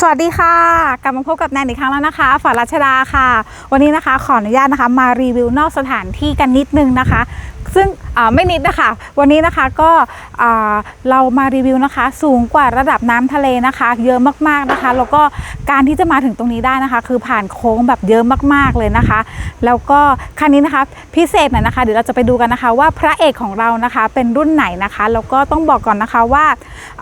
สวัสดีค่ะ กลับมาพบกับแนนอีกครั้งแล้วนะคะฝารัชดาค่ะ วันนี้นะคะขออนุญาตนะคะ มารีวิวนอกสถานที่กันนิดนึงนะคะ ซึ่ง ไม่นิดนะคะ วันนี้นะคะก็เรามารีวิวนะคะ สูงกว่าระดับน้ำทะเลนะคะ เยอะมากๆนะคะ แล้วก็การที่จะมาถึงตรงนี้ได้นะคะ คือผ่านโค้งแบบเยอะมากๆเลยนะคะ แล้วก็คันนี้นะคะพิเศษหน่อยนะคะ เดี๋ยวเราจะไปดูกันนะคะ ว่าพระเอกของเรานะคะเป็นรุ่นไหนนะคะแล้วก็ต้องบอกก่อนนะคะว่า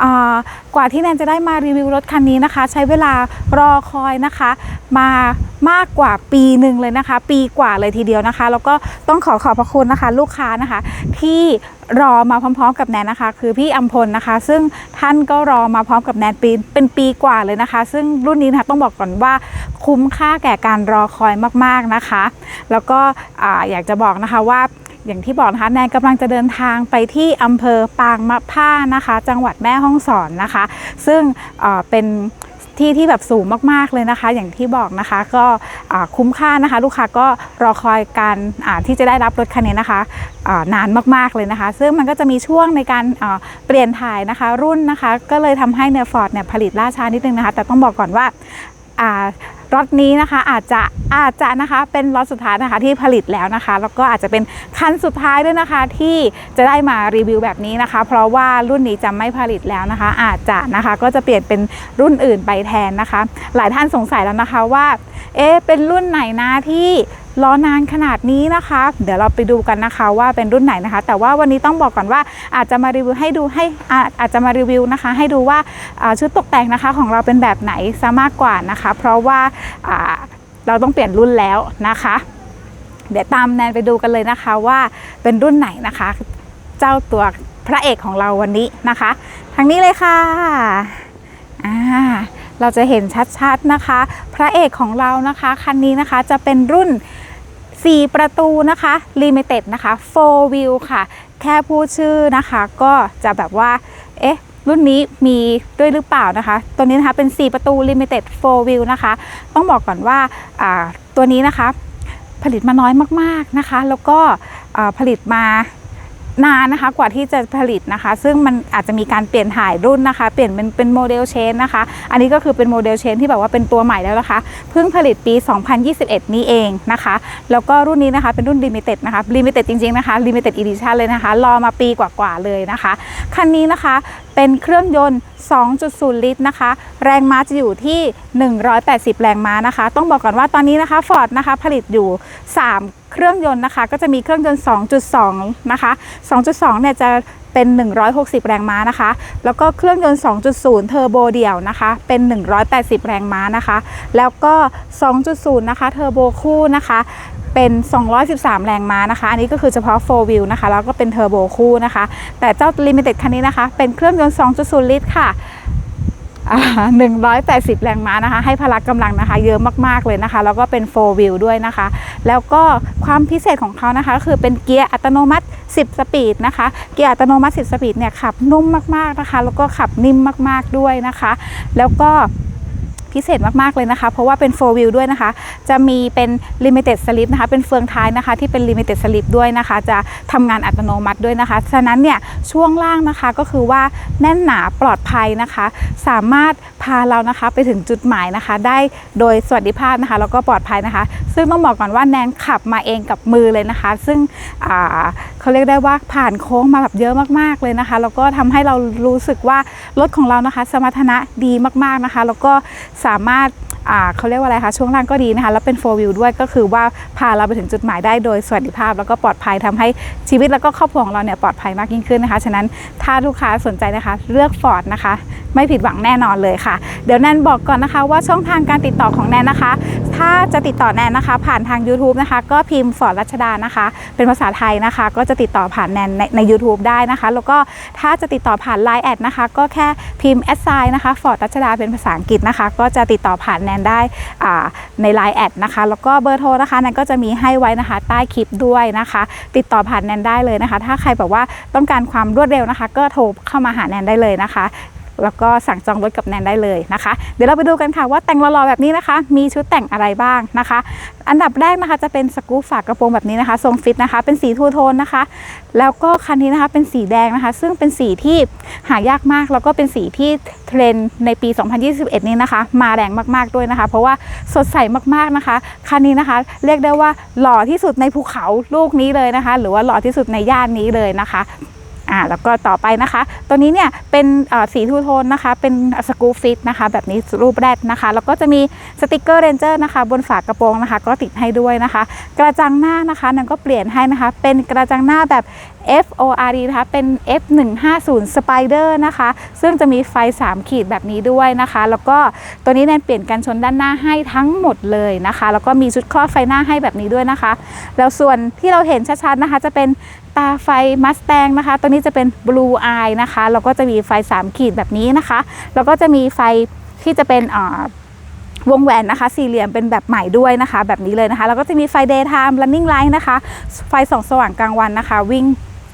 อ่ากว่าที่แนนจะได้มารีวิวรถคันนี้นะคะ ใช้เวลารอคอยนะคะ มามากกว่าปีหนึ่งเลยนะคะ ปีกว่าเลยทีเดียวนะคะ แล้วก็ต้องขอขอบพระคุณนะคะ ลูกค้านะคะที่รอมาพร้อมๆ กับแนนนะคะ คือพี่อัมพลนะคะ ซึ่งท่านก็รอมาพร้อมกับแนนปีเป็นปีกว่าเลยนะคะ ซึ่งรุ่นนี้นะคะต้องบอกก่อนว่าคุ้มค่าแก่การรอคอยมากๆนะคะ แล้วก็ออยากจะบอกนะคะว่าอย่างที่บอกนะคะแนนกำลังจะเดินทางไปที่อำเภอปางมะผ้านะคะ จังหวัดแม่ฮ่องสอนนะคะ ซึ่งเเป็น ที่ที่แบบสูงมากๆเลยนะคะ อย่างที่บอกนะคะก็คุ้มค่านะคะ ลูกค้าก็รอคอยการที่จะได้รับรถคันนี้นะคะนานมากๆเลยนะคะ ซึ่งมันก็จะมีช่วงในการเปลี่ยนถ่ายนะคะรุ่นนะคะ ก็เลยทำให้เนฟอร์ดเนี่ยผลิตล่าช้านิดนึงนะคะ แต่ต้องบอกก่อนว่า รถนี้นะคะอาจจะอาจจะนะคะเป็นรถสุดท้ายนะคะที่ผลิตแล้วนะคะ แล้วก็อาจจะเป็นคันสุดท้ายด้วยนะคะที่จะได้มารีวิวแบบนี้นะคะ เพราะว่ารุ่นนี้จะไม่ผลิตแล้วนะคะ อาจจะนะคะก็จะเปลี่ยนเป็นรุ่นอื่นไปแทนนะคะ หลายท่านสงสัยแล้วนะคะว่าเอ๊ะเป็นรุ่นไหนนะที่ รอนานขนาดนี้นะคะ เดี๋ยวเราไปดูกันนะคะว่าเป็นรุ่นไหนนะคะ แต่ว่าวันนี้ต้องบอกก่อนว่าอาจจะมารีวิวให้ดูให้อาอาจจะมารีวิวนะคะ ให้ดูว่าชุดตกแต่งนะคะของเราเป็นแบบไหนซะมากกว่านะคะ เพราะว่าอ่าเราต้องเปลี่ยนรุ่นแล้วนะคะ เดี๋ยวตามแนนไปดูกันเลยนะคะว่าเป็นรุ่นไหนนะคะ เจ้าตัวพระเอกของเราวันนี้นะคะ ทางนี้เลยค่ะอ่าเราจะเห็นชัดๆนะคะ พระเอกของเรานะคะ คันนี้นะคะจะเป็นรุ่น 4 ประตูนะคะลิมิเต็ดนะคะ4 Wheel ค่ะ แค่พูดชื่อนะคะก็จะแบบว่า เอ๊ะ รุ่นนี้มีด้วยหรือเปล่านะคะ ตัวนี้นะคะเป็น 4 ประตู Limited 4 Wheel นะคะ ต้องบอกก่อนว่าอ่าตัวนี้นะคะ ผลิตมาน้อยมากๆนะคะ แล้วก็ผลิตมา นานนะคะกว่าที่จะผลิตนะคะ ซึ่งมันอาจจะมีการเปลี่ยนถ่ายรุ่นนะคะ เปลี่ยนเป็นเป็นโมเดลเชนนะคะ อันนี้ก็คือเป็นโมเดลเชนที่แบบว่าเป็นตัวใหม่แล้วนะคะ เพิ่งผลิตปี 2021 นี้เองนะคะ แล้วก็รุ่นนี้นะคะเป็นรุ่น Limited นะคะ Limited จริงๆนะคะ Limited Edition เลยนะคะ รอมาปีกว่าๆเลยนะคะ คันนี้นะคะเป็นเครื่องยนต์ 2.0 ลิตรนะคะ แรงม้าจะอยู่ที่ 180 แรงม้านะคะ ต้องบอกก่อนว่าตอนนี้นะคะ Ford นะคะผลิตอยู่ 3 เครื่องยนต์นะคะ ก็จะมีเครื่องยนต์ 2.2 นะคะ 2.2 เนี่ยจะเป็น 160 แรงม้านะคะ แล้วก็เครื่องยนต์ 2.0 เทอร์โบเดี่ยวนะคะ เป็น 180 แรงม้านะคะ แล้วก็ 2.0 นะคะ เทอร์โบคู่นะคะ เป็น 213 แรงม้านะคะ อันนี้ก็คือเฉพาะ 4 wheel นะคะ แล้วก็เป็นเทอร์โบคู่นะคะ แต่เจ้า Limited คันนี้นะคะ เป็นเครื่องยนต์ 2.0 ลิตรค่ะ 180 แรงม้านะคะ ให้พละกำลังนะคะ เยอะมากๆเลยนะคะ แล้วก็เป็น 4 wheel ด้วยนะคะ แล้วก็ความพิเศษของเขานะคะก็คือเป็นเกียร์อัตโนมัติ 10 สปีดนะคะ เกียร์อัตโนมัติ 10 สปีดเนี่ยขับนุ่มมากๆนะคะ แล้วก็ขับนิ่มมากๆด้วยนะคะ แล้วก็ พิเศษมากๆเลยนะคะ เพราะว่าเป็น 4 wheel ด้วยนะคะ จะมีเป็น limited slip นะคะ เป็นเฟืองท้ายนะคะ ที่เป็น limited slip ด้วยนะคะ จะทำงานอัตโนมัติด้วยนะคะ ฉะนั้นเนี่ยช่วงล่างนะคะก็คือว่าแน่นหนาปลอดภัยนะคะ สามารถ พาเรานะคะไปถึงจุดหมายนะคะ ได้โดยสวัสดิภาพนะคะแล้วก็ปลอดภัยนะคะ ซึ่งต้องบอกก่อนว่าแนนขับมาเองกับมือเลยนะคะ ซึ่งเขาเรียกได้ว่าผ่านโค้งมาแบบเยอะมากๆเลยนะคะ แล้วก็ทำให้เรารู้สึกว่ารถของเรานะคะ สมรรถนะดีมากๆนะคะ แล้วก็สามารถ เขาเรียกว่าอะไรคะช่วงล่างก็ดีนะคะแล้วเป็น4 wheel ด้วยก็คือว่าพาเราไปถึงจุดหมายได้โดยสวัสดิภาพ แล้วก็ปลอดภัยทำให้ชีวิตแล้วก็ครอบครัวของเราเนี่ยปลอดภัยมากยิ่งขึ้นนะคะ ฉะนั้นถ้าลูกค้าสนใจนะคะเลือก Ford นะคะ ไม่ผิดหวังแน่นอนเลยค่ะ เดี๋ยวแนนบอกก่อนนะคะ ว่าช่องทางการติดต่อของแนนนะคะ ถ้าจะติดต่อแนนนะคะ ผ่านทาง YouTube นะคะ ก็พิมพ์ฟอร์ดรัชดานะคะ เป็นภาษาไทยนะคะ ก็จะติดต่อผ่านแนนในใน u t u b e ได้นะคะ แล้วก็ถ้าจะติดต่อผ่าน Line แอดนะคะ ก็แค่พิมพ์แอดไซน์นะคะฟอร์ดรัชดาเป็นภาษาอังกฤษนะคะ ก็จะติดต่อผ่านแนนได้ใน Line แอดนะคะ แล้วก็เบอร์โทรนะคะแนนก็จะมีให้ไว้นะคะ ใต้คลิปด้วยนะคะ ติดต่อผ่านแนนได้เลยนะคะ ถ้าใครแบบว่าต้องการความรวดเร็วนะคะ ก็โทรเข้ามาหาแนนได้เลยนะคะ แล้วก็สั่งจองรถกับแนนได้เลยนะคะ เดี๋ยวเราไปดูกันค่ะว่าแต่งหล่อๆแบบนี้นะคะ มีชุดแต่งอะไรบ้างนะคะ อันดับแรกนะคะจะเป็นสกู๊ปฝากกระโปรงแบบนี้นะคะ ทรงฟิตนะคะ เป็นสีทูโทนนะคะ แล้วก็คันนี้นะคะเป็นสีแดงนะคะ ซึ่งเป็นสีที่หายากมาก แล้วก็เป็นสีที่เทรนในปี 2021 นี้นะคะ มาแรงมากๆด้วยนะคะ เพราะว่าสดใสมากๆนะคะ คันนี้นะคะ เรียกได้ว่าหล่อที่สุดในภูเขาลูกนี้เลยนะคะ หรือว่าหล่อที่สุดในย่านนี้เลยนะคะ อ่าแล้วก็ต่อไปนะคะ ตัวนี้เนี่ยเป็นสีทูโทนนะคะ เป็นสกูฟิตนะคะ แบบนี้รูปแรกนะคะ แล้วก็จะมีสติกเกอร์เรนเจอร์นะคะ บนฝากระโปรงนะคะ ก็ติดให้ด้วยนะคะ กระจังหน้านะคะนั้นก็เปลี่ยนให้นะคะ เป็นกระจังหน้าแบบ F O R D นะคะ เป็น F 1 5 0 Spider นะคะ ซึ่งจะมีไฟ 3 ขีดแบบนี้ด้วยนะคะ แล้วก็ตัวนี้แนนเปลี่ยนกันชนด้านหน้าให้ทั้งหมดเลยนะคะ แล้วก็มีชุดครอบไฟหน้าให้แบบนี้ด้วยนะคะ แล้วส่วนที่เราเห็นชัดๆนะคะ จะเป็น ตาไฟมัสแตงนะคะ ตัวนี้จะเป็น Blue Eye นะคะ แล้วก็จะมีไฟ 3 ขีดแบบนี้นะคะ แล้วก็จะมีไฟที่จะเป็นวงแหวนนะคะ สี่เหลี่ยมเป็นแบบใหม่ด้วยนะคะ แบบนี้เลยนะคะ แล้วก็จะมีไฟ daytime running light นะคะ ไฟส่องสว่างกลางวันนะคะ วิ่ง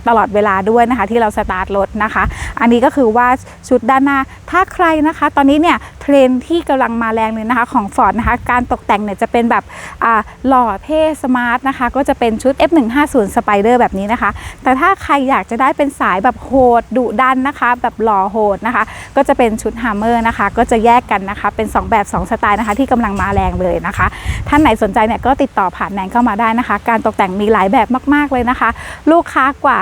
ตลอดเวลาด้วยนะคะ ที่เราสตาร์ทรถนะคะ อันนี้ก็คือว่าชุดด้านหน้า ถ้าใครนะคะ ตอนนี้เนี่ยเทรนที่กำลังมาแรงเลยนะคะของ Ford นะคะ การตกแต่งเนี่ยจะเป็นแบบหล่อเท่สมาร์ทนะคะ ก็จะเป็นชุด F150 Spider แบบนี้นะคะ แต่ถ้าใครอยากจะได้เป็นสายแบบโหดดุดันนะคะ แบบหล่อโหดนะคะ ก็จะเป็นชุด Hammer นะคะ ก็จะแยกกันนะคะ เป็น 2 แบบ 2 สไตล์นะคะ ที่กำลังมาแรงเลยนะคะ ท่านไหนสนใจเนี่ยก็ติดต่อผ่านแนนเข้ามาได้นะคะ การตกแต่งมีหลายแบบมาก ๆเลยนะคะ ลูกค้ากว่า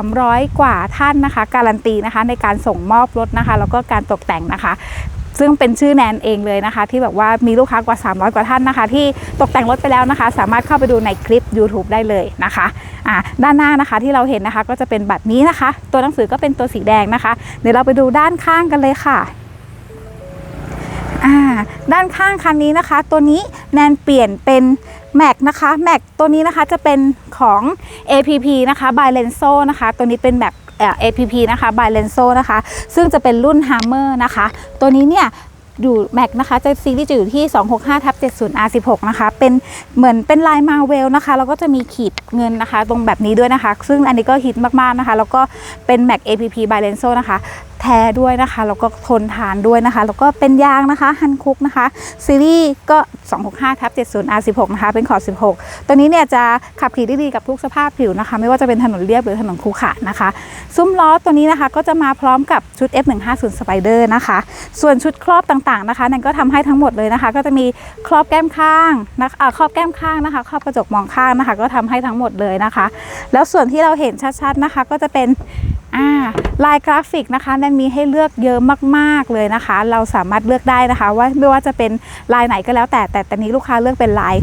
300 กว่าท่านนะคะ การันตีนะคะในการส่งมอบรถนะคะ แล้วก็การตกแต่งนะคะซึ่งเป็นชื่อแนนเองเลยนะคะ ที่แบบว่ามีลูกค้ากว่า 300 กว่าท่านนะคะ ที่ตกแต่งรถไปแล้วนะคะ สามารถเข้าไปดูในคลิป YouTube ได้เลยนะคะอ่าด้านหน้านะคะที่เราเห็นนะคะก็จะเป็นแบบนี้นะคะ ตัวหนังสือก็เป็นตัวสีแดงนะคะ เดี๋ยวเราไปดูด้านข้างกันเลยค่ะด้านข้างคันนี้นะคะ ตัวนี้แนนเปลี่ยนเป็น แม็กนะคะแม็กตัวนี้นะคะจะเป็นของ APP นะคะ by Lenso นะคะ ตัวนี้เป็นแบบเอ่อ APP นะคะ by Lenso นะคะ ซึ่งจะเป็นรุ่น Hammer นะคะ ตัวนี้เนี่ยอยู่แม็กนะคะจะซีรีส์จะอยู่ที่ 265ทับ70 R16 นะคะเป็นเหมือนเป็นลายมาเวลนะคะ แล้วก็จะมีขีดเงินนะคะ ตรงแบบนี้ด้วยนะคะ ซึ่งอันนี้ก็ฮิตมากๆนะคะ แล้วก็เป็นแม็ก APP by Lenso นะคะ ท้ด้วยนะคะแล้วก็ทนทานด้วยนะคะแล้วก็เป็นยางนะคะฮันคุกนะคะซีรีส์ก็ 265ทับ70 R16 นะคะเป็นขอบ16 ตัวนี้เนี่ยจะขับขี่ได้ดีกับทุกสภาพผิวนะคะ ไม่ว่าจะเป็นถนนเรียบหรือถนนคูขะนะคะ ซุ้มล้อตัวนี้นะคะก็จะมาพร้อมกับชุด F150 Spider นะคะ ส่วนชุดครอบต่างๆนะคะนั่นก็ทำให้ทั้งหมดเลยนะคะ ก็จะมีครอบแก้มข้างนะคะครอบแก้มข้างนะคะ ครอบกระจกมองข้างนะคะ ก็ทำให้ทั้งหมดเลยนะคะ แล้วส่วนที่เราเห็นชัดๆนะคะ ก็จะเป็น อ่าลายกราฟิกนะคะมันมีให้เลือกเยอะมากๆเลยนะคะ เราสามารถเลือกได้นะคะ ว่าไม่ว่าจะเป็นลายไหนก็แล้วแต่แต่ตอนนี้ลูกค้าเลือกเป็นลาย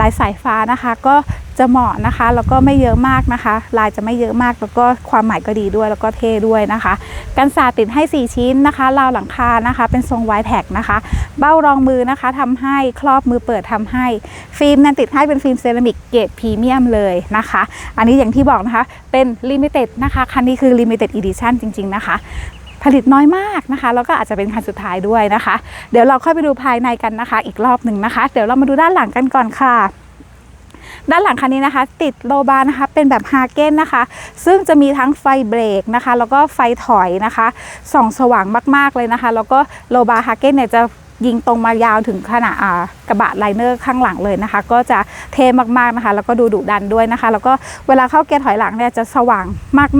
ลายสายฟ้านะคะ ก็ จะเหมาะนะคะ แล้วก็ไม่เยอะมากนะคะ ลายจะไม่เยอะมาก แล้วก็ความหมายก็ดีด้วยแล้วก็เท่ด้วยนะคะ กันสาดติดให้ 4 ชิ้นนะคะราวหลังคานะคะ เป็นทรงไวแท็กนะคะ เบ้ารองมือนะคะทำให้ครอบมือเปิดทำให้ ฟิล์มนั้นติดให้เป็นฟิล์มเซรามิกเกรดพรีเมียมเลยนะคะ อันนี้อย่างที่บอกนะคะเป็นลิมิเต็ดนะคะคันนี้คือลิมิเต็ดอีดิชั่นจริง ๆ นะคะผลิตน้อยมากนะคะ แล้วก็อาจจะเป็นคันสุดท้ายด้วยนะคะ เดี๋ยวเราค่อยไปดูภายในกันนะคะ อีกรอบหนึ่งนะคะ เดี๋ยวเรามาดูด้านหลังกันก่อนค่ะ ด้านหลังคันนี้นะคะ ติดโลบาร์นะคะ เป็นแบบฮาเก้นนะคะ ซึ่งจะมีทั้งไฟเบรกนะคะ แล้วก็ไฟถอยนะคะส่องสว่างมาก ๆ เลยนะคะ แล้วก็โลบาร์ฮาเก้นเนี่ยจะยิงตรงมายาวถึงขนาดอ่า กระบะไลเนอร์ข้างหลังเลยนะคะ ก็จะเท่มากๆนะคะ แล้วก็ดูดุดันด้วยนะคะ แล้วก็เวลาเข้าเกียร์ถอยหลังเนี่ยจะสว่าง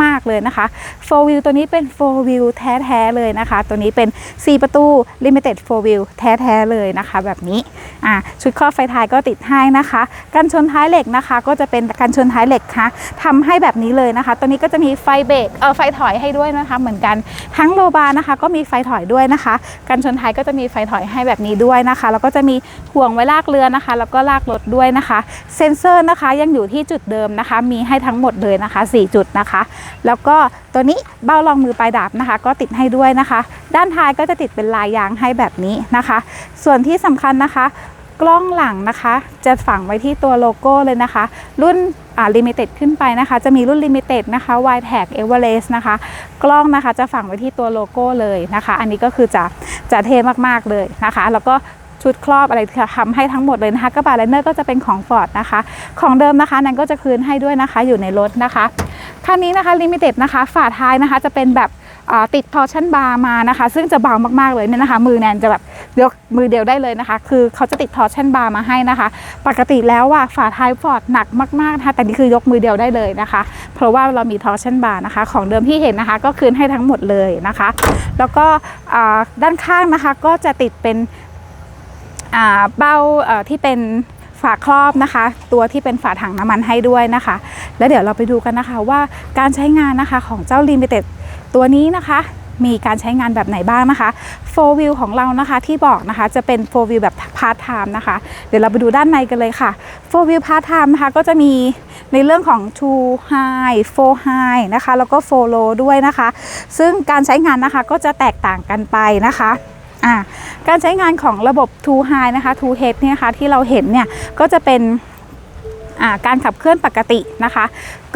มากๆเลยนะคะ4 wheel ตัวนี้เป็น4 wheel แท้ๆเลยนะคะ ตัวนี้เป็น 4 ประตู limited 4 wheel แท้ๆเลยนะคะ แบบนี้อ่าชุดครอบไฟท้ายก็ติดให้นะคะกันชนท้ายเหล็กนะคะ ก็จะเป็นกันชนท้ายเหล็กค่ะทำให้แบบนี้เลยนะคะ ตัวนี้ก็จะมีไฟเบรกเออไฟถอยให้ด้วยนะคะ เหมือนกันทั้งโลบาร์นะคะ ก็มีไฟถอยด้วยนะคะ กันชนท้ายก็จะมีไฟถอยให้แบบนี้ด้วยนะคะ แล้วก็จะมีห่วงไว้ลากเรือนะคะ แล้วก็ลากรถด้วยนะคะ เซ็นเซอร์นะคะยังอยู่ที่จุดเดิมนะคะ มีให้ทั้งหมดเลยนะคะ 4 จุดนะคะ แล้วก็ตัวนี้เบ้ารองมือปลายดาบนะคะ ก็ติดให้ด้วยนะคะ ด้านท้ายก็จะติดเป็นลายยางให้แบบนี้นะคะ ส่วนที่สำคัญนะคะกล้องหลังนะคะ จะฝังไว้ที่ตัวโลโก้เลยนะคะ รุ่นอ่าลิมิเต็ดขึ้นไปนะคะ จะมีรุ่นลิมิเต็ดนะคะ y t a g Everest นะคะ กล้องนะคะจะฝังไว้ที่ตัวโลโก้เลยนะคะ อันนี้ก็คือจะจะเท่มากๆเลยนะคะ แล้วก็ ชุดครอบอะไรทำให้ทั้งหมดเลยนะคะกระบะไลเนอร์ก็จะเป็นของ Ford นะคะ ของเดิมนะคะนั้นก็จะคืนให้ด้วยนะคะอยู่ในรถนะคะคันนี้นะคะลิมิเต็ดนะคะฝาท้ายนะคะจะเป็นแบบติดทอชันบาร์มานะคะ ซึ่งจะเบามากๆเลยเนี่ยนะคะ มือแนนจะแบบยกมือเดียวได้เลยนะคะ คือเขาจะติดทอชันบาร์มาให้นะคะ ปกติแล้วว่าฝาท้ายฟอร์ดหนักมากๆนะคะแต่นี่คือยกมือเดียวได้เลยนะคะ เพราะว่าเรามีทอชันบาร์นะคะ ของเดิมที่เห็นนะคะ ก็คืนให้ทั้งหมดเลยนะคะ แล้วก็ด้านข้างนะคะก็จะติดเป็น เบ้าที่เป็นฝาครอบนะคะ ตัวที่เป็นฝาถังน้ำมันให้ด้วยนะคะ แล้วเดี๋ยวเราไปดูกันนะคะว่าการใช้งานนะคะของเจ้า Limited ตัวนี้นะคะมีการใช้งานแบบไหนบ้างนะคะ 4 wheel ของเรานะคะที่บอกนะคะจะเป็น 4 wheel แบบ part time นะคะ เดี๋ยวเราไปดูด้านในกันเลยค่ะ 4 wheel part time นะคะก็จะมีในเรื่องของ2 high 4 high นะคะ แล้วก็4 low ด้วยนะคะ ซึ่งการใช้งานนะคะก็จะแตกต่างกันไปนะคะ อ่าการใช้งานของระบบ2 high นะคะ2 head เนี่ยนะคะที่เราเห็นเนี่ยก็จะเป็นการขับเคลื่อนปกตินะคะ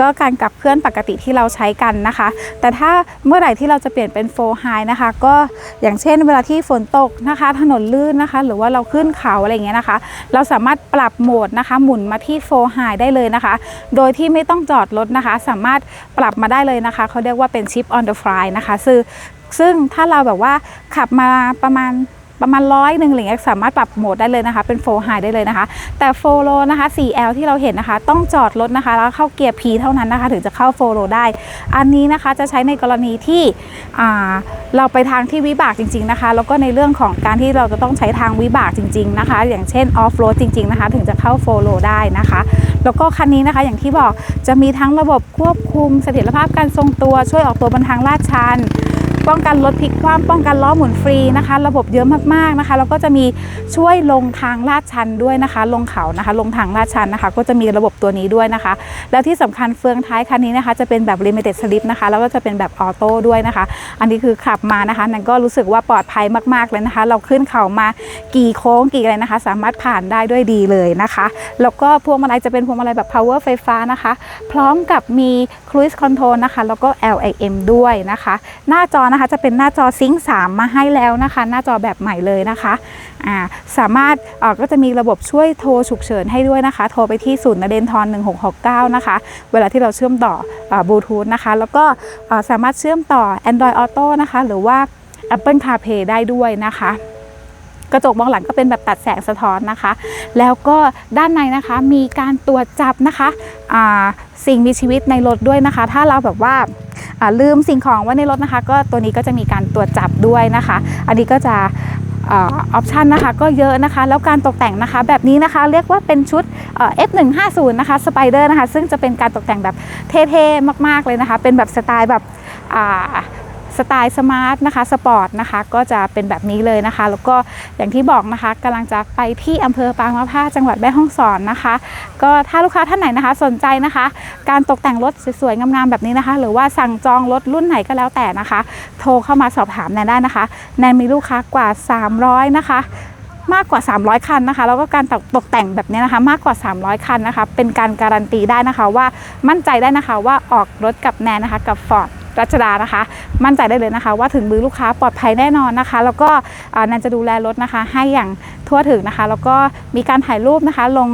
ก็การขับเคลื่อนปกติที่เราใช้กันนะคะ แต่ถ้าเมื่อไหร่ที่เราจะเปลี่ยนเป็นโฟไฮนะคะ ก็อย่างเช่นเวลาที่ฝนตกนะคะ ถนนลื่นนะคะ หรือว่าเราขึ้นเขาอะไรเงี้ยนะคะ เราสามารถปรับโหมดนะคะ หมุนมาที่โฟไฮได้เลยนะคะ โดยที่ไม่ต้องจอดรถนะคะ สามารถปรับมาได้เลยนะคะ เขาเรียกว่าเป็นชิป on the fly นะคะซึ่ง ซึ่งถ้าเราแบบว่าขับมาประมาณประมาณร้อยหนึ่งอะไรเงี้ยสามารถปรับโหมดได้เลยนะคะ เป็นโฟไฮได้เลยนะคะ แต่โฟโลนะคะ 4L ที่เราเห็นนะคะ ต้องจอดรถนะคะ แล้วเข้าเกียร์ P เท่านั้นนะคะ ถึงจะเข้าโฟโลได้ อันนี้นะคะจะใช้ในกรณีที่เราไปทางที่วิบากจริง ๆนะคะ แล้วก็ในเรื่องของการที่เราจะต้องใช้ทางวิบากจริง ๆนะคะ อย่างเช่นออฟโรดจริง ๆนะคะ ถึงจะเข้าโฟโลได้นะคะ แล้วก็คันนี้นะคะอย่างที่บอกจะมีทั้งระบบควบคุมเสถียรภาพการทรงตัวช่วยออกตัวบนทางลาดชัน ป้องกันรถพลิกคว่ำป้องกันล้อหมุนฟรีนะคะ ระบบเยอะมากๆนะคะ แล้วก็จะมีช่วยลงทางลาดชันด้วยนะคะ ลงเขานะคะ ลงทางลาดชันนะคะ ก็จะมีระบบตัวนี้ด้วยนะคะ แล้วที่สำคัญเฟืองท้ายคันนี้นะคะ จะเป็นแบบ limited slip นะคะ แล้วก็จะเป็นแบบออโต้ด้วยนะคะ อันนี้คือขับมานะคะนั่นก็รู้สึกว่าปลอดภัยมากๆเลยนะคะ เราขึ้นเขามากี่โค้งกี่อะไรนะคะ สามารถผ่านได้ด้วยดีเลยนะคะ แล้วก็พวงมาลัยจะเป็นพวงมาลัยแบบ power ไฟฟ้านะคะ พร้อมกับมี cruise control นะคะ แล้วก็ LIM ด้วยนะคะ หน้าจอนะคะจะเป็นหน้าจอซิงค์3มาให้แล้วนะคะ หน้าจอแบบใหม่เลยนะคะาสามารถก็จะมีระบบช่วยโทรฉุกเฉินให้ด้วยนะคะ โทรไปที่ศูนย์นเรนทร1669 นะคะ เวลาที่เราเชื่อมต่อบลูทูธนะคะ แล้วก็สามารถเชื่อมต่อ Android Auto นะคะ หรือว่า Apple CarPlay ได้ด้วยนะคะกระจกมองหลังก็เป็นแบบตัดแสงสะท้อนนะคะ แล้วก็ด้านในนะคะมีการตรวจจับนะคะ สิ่งมีชีวิตในรถด้วยนะคะ ถ้าเราแบบว่าลืมสิ่งของไว้ในรถนะคะ ก็ตัวนี้ก็จะมีการตรวจจับด้วยนะคะ อันนี้ก็จะออปชันนะคะก็เยอะนะคะ แล้วการตกแต่งนะคะแบบนี้นะคะเรียกว่าเป็นชุด F150 นะคะสไปเดอร์นะคะ ซึ่งจะเป็นการตกแต่งแบบเท่ๆมากๆเลยนะคะ เป็นแบบสไตล์แบบ สไตล์สมาร์ทนะคะสปอร์ตนะคะก็จะเป็นแบบนี้เลยนะคะ แล้วก็อย่างที่บอกนะคะกำลังจะไปที่อำเภอปางมะผ้าจังหวัดแม่ฮ่องสอนนะคะ ก็ถ้าลูกค้าท่านไหนนะคะสนใจนะคะ การตกแต่งรถสวยๆงามๆแบบนี้นะคะ หรือว่าสั่งจองรถรุ่นไหนก็แล้วแต่นะคะ โทรเข้ามาสอบถามแนนได้นะคะแนนมีลูกค้ากว่า 300 นะคะมากกว่า 300 คันนะคะ แล้วก็การตกตกแต่งแบบนี้นะคะ มากกว่า 300 คันนะคะ เป็นการการันตีได้นะคะว่ามั่นใจได้นะคะว่าออกรถกับแนนนะคะกับฟอ รัชดานะคะ มั่นใจได้เลยนะคะ ว่าถึงมือลูกค้าปลอดภัยแน่นอนนะคะ แล้วก็อ่าแนนจะดูแลรถนะคะ ให้อย่างทั่วถึงนะคะ แล้วก็มีการถ่ายรูปนะคะ ลง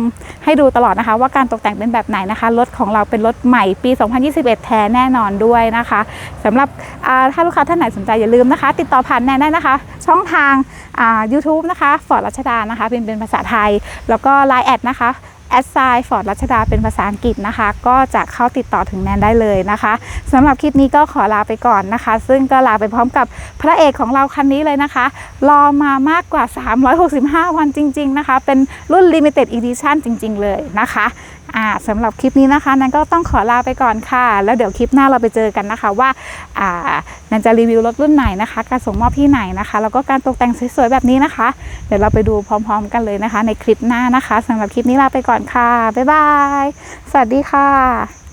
ให้ดูตลอดนะคะ ว่าการตกแต่งเป็นแบบไหนนะคะ รถของเราเป็นรถใหม่ปี 2021 แท้แน่นอนด้วยนะคะสำหรับถ้าลูกค้าท่านไหนสนใจอย่าลืมนะคะ ติดต่อผ่านแนนได้นะคะ ช่องทางอ่า YouTube นะคะฟอร์ดรัชดานะคะ เป็นเป็นภาษาไทย แล้วก็ Line แอดนะคะ แอดไซน์ฟอร์ดรัชดาเป็นภาษาอังกฤษนะคะ ก็จะเข้าติดต่อถึงแนนได้เลยนะคะสำหรับคลิปนี้ก็ขอลาไปก่อนนะคะ ซึ่งก็ลาไปพร้อมกับพระเอกของเราคันนี้เลยนะคะ รอมามากกว่า 365 วันจริง ๆ นะคะ เป็นรุ่น Limited Edition จริง ๆ เลยนะคะอ่าสำหรับคลิปนี้นะคะ นันก็ต้องขอลาไปก่อนค่ะ แล้วเดี๋ยวคลิปหน้าเราไปเจอกันนะคะว่าอ่านันจะรีวิวรถรุ่นไหนนะคะ การส่งมอบที่ไหนนะคะ แล้วก็การตกแต่งสวยๆแบบนี้นะคะ เดี๋ยวเราไปดูพร้อม ๆ กันเลยนะคะ ในคลิปหน้านะคะสำหรับคลิปนี้ลาไปก่อนค่ะบ๊ายบายสวัสดีค่ะ